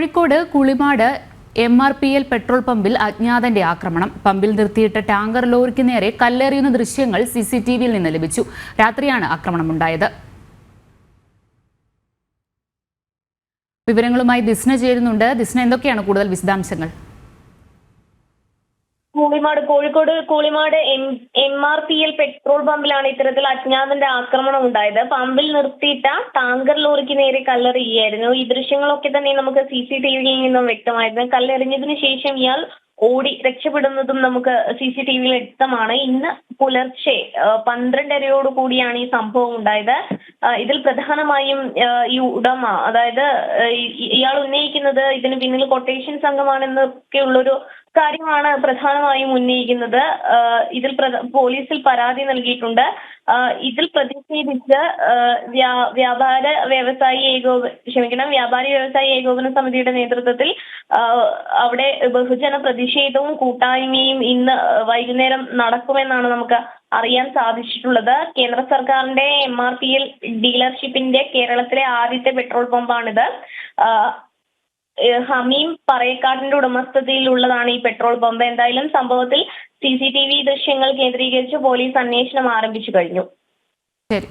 Kozhikode Kulimad M R P L petrol പമ്പിൽ അജ്ഞാതന്റെ ആക്രമണം. പമ്പിൽ നിർത്തിയിട്ട ടാങ്കർ ലോറിക്ക് നേരെ കല്ലെറിയുന്ന ദൃശ്യങ്ങൾ സി സി ടി വിയിൽ നിന്ന് ലഭിച്ചു. രാത്രിയാണ് ആക്രമണമുണ്ടായത്. വിവരങ്ങളുമായി ദിസ്ന ചേരുന്നുണ്ട്. ദിസ്ന എന്തൊക്കെയാണ് കൂടുതൽ വിശദാംശങ്ങൾ? Koolimad Kozhikode Koolimad M M R P L petrol പമ്പിലാണ് ഇത്തരത്തിൽ അജ്ഞാതന്റെ ആക്രമണം ഉണ്ടായത്. പമ്പിൽ നിർത്തിയിട്ട ടാങ്കർ ലോറിക്ക് നേരെ കല്ലെറിയുകയായിരുന്നു. ഈ ദൃശ്യങ്ങളൊക്കെ തന്നെ നമുക്ക് സി സി ടി വിയിൽ നിന്നും വ്യക്തമായിരുന്നു. കല്ലെറിഞ്ഞതിന് ശേഷം ഇയാൾ ഓടി രക്ഷപ്പെടുന്നതും നമുക്ക് സി സി ടി വിയിൽ വ്യക്തമാണ്. ഇന്ന് പുലർച്ചെ പന്ത്രണ്ടരയോട് കൂടിയാണ് ഈ സംഭവം ഉണ്ടായത്. ഇതിൽ പ്രധാനമായും ഈ ഉടമ അതായത് ഇയാൾ ഉന്നയിക്കുന്നത് ഇതിന് പിന്നിൽ കൊട്ടേഷൻ സംഘമാണെന്നൊക്കെ ഉള്ളൊരു കാര്യമാണ് പ്രധാനമായും ഉന്നയിക്കുന്നത്. ഇതിൽ പോലീസിൽ പരാതി നൽകിയിട്ടുണ്ട്. ഇതിൽ പ്രതിഷേധിച്ച് വ്യാപാര വ്യവസായി ഏകോപ ക്ഷമിക്കണം വ്യാപാരി വ്യവസായി ഏകോപന സമിതിയുടെ നേതൃത്വത്തിൽ അവിടെ ബഹുജന പ്രതിഷേധവും കൂട്ടായ്മയും ഇന്ന് വൈകുന്നേരം നടക്കുമെന്നാണ് നമുക്ക് അറിയാൻ സാധിച്ചിട്ടുള്ളത്. കേന്ദ്ര സർക്കാരിന്റെ എം ആർ പി എൽ ഡീലർഷിപ്പിന്റെ കേരളത്തിലെ ആദ്യത്തെ പെട്രോൾ പമ്പാണിത്. ഹമീം പറയക്കാടിന്റെ ഉടമസ്ഥതയിലുള്ളതാണ് ഈ പെട്രോൾ പമ്പ്. എന്തായാലും സംഭവത്തിൽ സി സി ടി വി ദൃശ്യങ്ങൾ കേന്ദ്രീകരിച്ച് പോലീസ് അന്വേഷണം ആരംഭിച്ചു കഴിഞ്ഞു. ശരി.